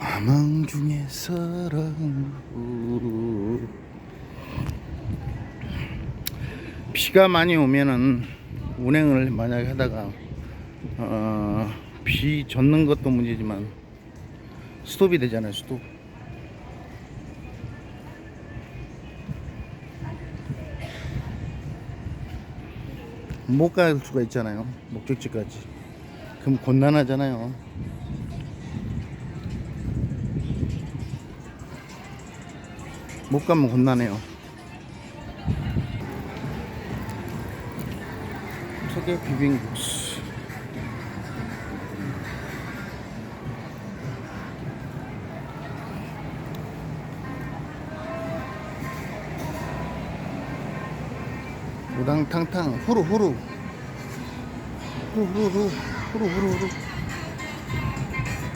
아망 중에 사랑. 비가 많이 오면은 운행을 만약에 하다가 어, 비 젖는 것도 문제지만 스톱이 되잖아요 스톱 못 갈 수가 있잖아요. 목적지까지. 그럼 곤란하잖아요 못 가면 곤란해요. 초계 비빔국수. 우당탕탕 후루 후루 후루. 후루 후루 후루 후루